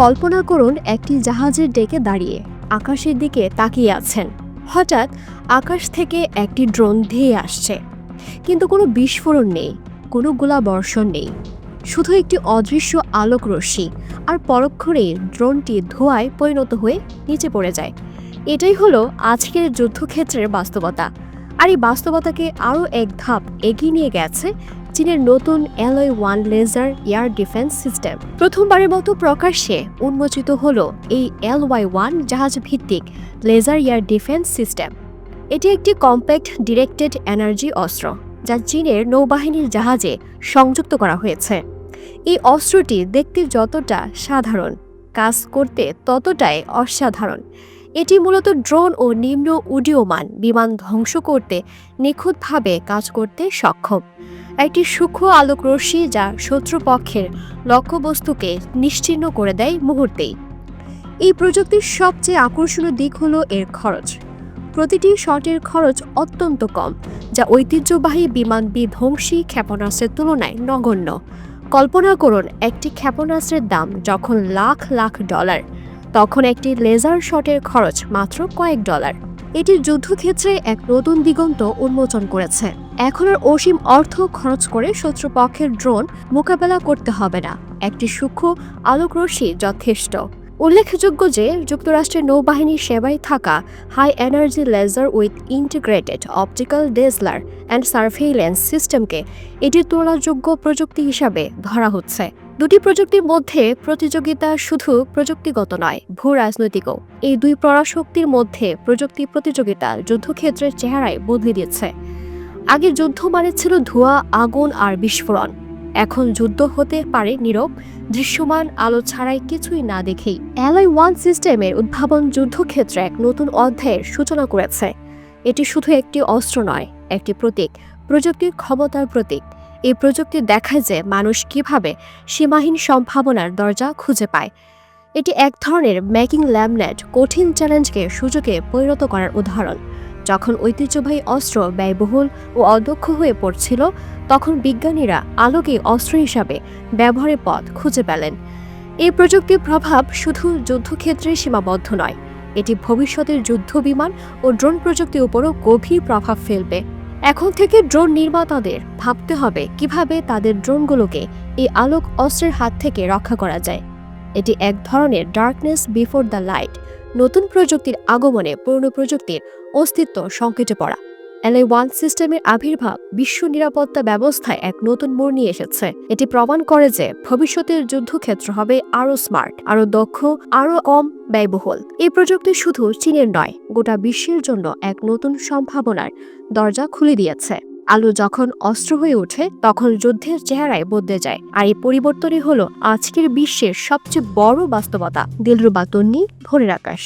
কল্পনা করুন একটি জাহাজের ডেকে দাঁড়িয়ে আকাশের দিকে তাকিয়ে আছেন। হঠাৎ আকাশ থেকে একটি ড্রোন ধেয়ে আসছে। কিন্তু কোনো বিস্ফোরণ নেই, কোনো গোলা বর্ষণ নেই। শুধু একটি অদৃশ্য আলোক রশ্মি আর পরক্ষণেই ড্রোনটি ধোঁয়ায় পরিণত হয়ে নিচে পড়ে যায়। এটাই হলো আজকের যুদ্ধক্ষেত্রের বাস্তবতা। আর এই বাস্তবতাকে আরও এক ধাপ এগিয়ে নিয়ে গেছে চীনের নতুন LY one laser air defence system. প্রথমবারের মতো প্রকাশ্যে উন্মোচিত হল এই এল ওয়াই ওয়ান জাহাজ ভিত্তিক লেজার এয়ার ডিফেন্স সিস্টেম। এটি একটি কম্প্যাক্ট ডিরেক্টেড এনার্জি অস্ত্র, যা চীনের নৌবাহিনীর জাহাজে সংযুক্ত করা হয়েছে। এই অস্ত্রটি দেখতে যতটা সাধারণ, কাজ করতে ততটাই অসাধারণ। এটি মূলত ড্রোন ও নিম্ন উডীয়মান বিমান ধ্বংস করতে নিখুঁতভাবে কাজ করতে সক্ষম। একটি সূক্ষ্ম আলোক রশ্মি যা শত্রুপক্ষের লক্ষ্যবস্তুকে নিশ্চিহ্ন করে দেয় মুহূর্তেই। এই প্রযুক্তির সবচেয়ে আকর্ষণীয় দিক হলো এর খরচ। প্রতিটি শটের খরচ অত্যন্ত কম, যা ঐতিহ্যবাহী বিমান বিধ্বংসী ক্ষেপণাস্ত্রের তুলনায় নগণ্য। কল্পনা করুন, একটি ক্ষেপণাস্ত্রের দাম যখন লাখ লাখ ডলার, তখন একটি লেজার শটের খরচ মাত্র কয়েক ডলার। এটি যুদ্ধক্ষেত্রে এক নতুন দিগন্ত উন্মোচন করেছে। এখন আর অসীম অর্থ খরচ করে শত্রুপক্ষের ড্রোন মোকাবেলা করতে হবে না। একটি সূক্ষ্ম আলোকরশ্মি যথেষ্ট। উল্লেখযোগ্য যে, যুক্তরাষ্ট্রের নৌবাহিনীর সেবায় থাকা high energy laser with integrated optical dazzler and surveillance সিস্টেমকে এটি তুলনাযোগ্য প্রযুক্তি হিসাবে ধরা হচ্ছে। দুটি প্রযুক্তির মধ্যে প্রতিযোগিতা শুধু প্রযুক্তিগত নয়, ভূ রাজনৈতিকও। এই দুই পরাশক্তির মধ্যে প্রযুক্তি প্রতিযোগিতা যুদ্ধক্ষেত্রের চেহারায় বদলে দিচ্ছে আগে যুদ্ধ মানে ছিল ধোঁয়া, আগুন আর বিস্ফোরণ। এখন যুদ্ধ হতে পারে নীরব, দৃশ্যমান, আলো ছাড়াই কিছুই না দেখেই। অ্যালয় ওয়ান সিস্টেমের উদ্ভাবন যুদ্ধক্ষেত্রে এক নতুন অধ্যায়ের সূচনা করেছে। এটি শুধু একটি অস্ত্র নয়, একটি প্রতীক, প্রযুক্তির ক্ষমতার প্রতীক। এই প্রযুক্তি দেখায় যে মানুষ কীভাবে সীমাহীন সম্ভাবনার দরজা খুঁজে পায়। এটি এক ধরনের মেকিং ল্যামনেট কঠিন চ্যালেঞ্জকে সুযোগে পরিণত করার উদাহরণ। যখন ঐতিহ্যবাহী অস্ত্র ব্যয়বহুল ও অদক্ষ হয়ে পড়ছিল, তখন বিজ্ঞানীরা আলোকে অস্ত্র হিসাবে ব্যবহারের পথ খুঁজে পেলেন। এই প্রযুক্তির প্রভাব শুধু যুদ্ধক্ষেত্রে সীমাবদ্ধ নয়, এটি ভবিষ্যতের যুদ্ধ বিমান ও ড্রোন প্রযুক্তির উপরও গভীর প্রভাব ফেলবে। এখন থেকে ড্রোন নির্মাতাদের ভাবতে হবে কীভাবে তাদের ড্রোনগুলোকে এই আলোক অস্ত্রের হাত থেকে রক্ষা করা যায়। এটি এক ধরনের ডার্কনেস বিফোর দ্য লাইট নতুন প্রযুক্তির আগমনে পুরনো প্রযুক্তির অস্তিত্ব সংকেটে পড়া। এলএ ওয়ান সিস্টেমের আবির্ভাব বিশ্ব নিরাপত্তা ব্যবস্থায় এক নতুন মোড় নিয়ে এসেছে। এটি প্রমাণ করে যে ভবিষ্যতের যুদ্ধক্ষেত্র হবে আরও স্মার্ট, আরও দক্ষ, আরও কম ব্যয়বহুল। এই প্রযুক্তি শুধু চীনের নয়, গোটা বিশ্বের জন্য এক নতুন সম্ভাবনার দরজা খুলে দিয়েছে। আলো যখন অস্ত্র হয়ে ওঠে, তখন যুদ্ধের চেহারায় বদলে যায়। আর এই পরিবর্তনই হলো আজকের বিশ্বের সবচেয়ে বড় বাস্তবতা। দিলরুবা তন্নি, ভোরের আকাশ।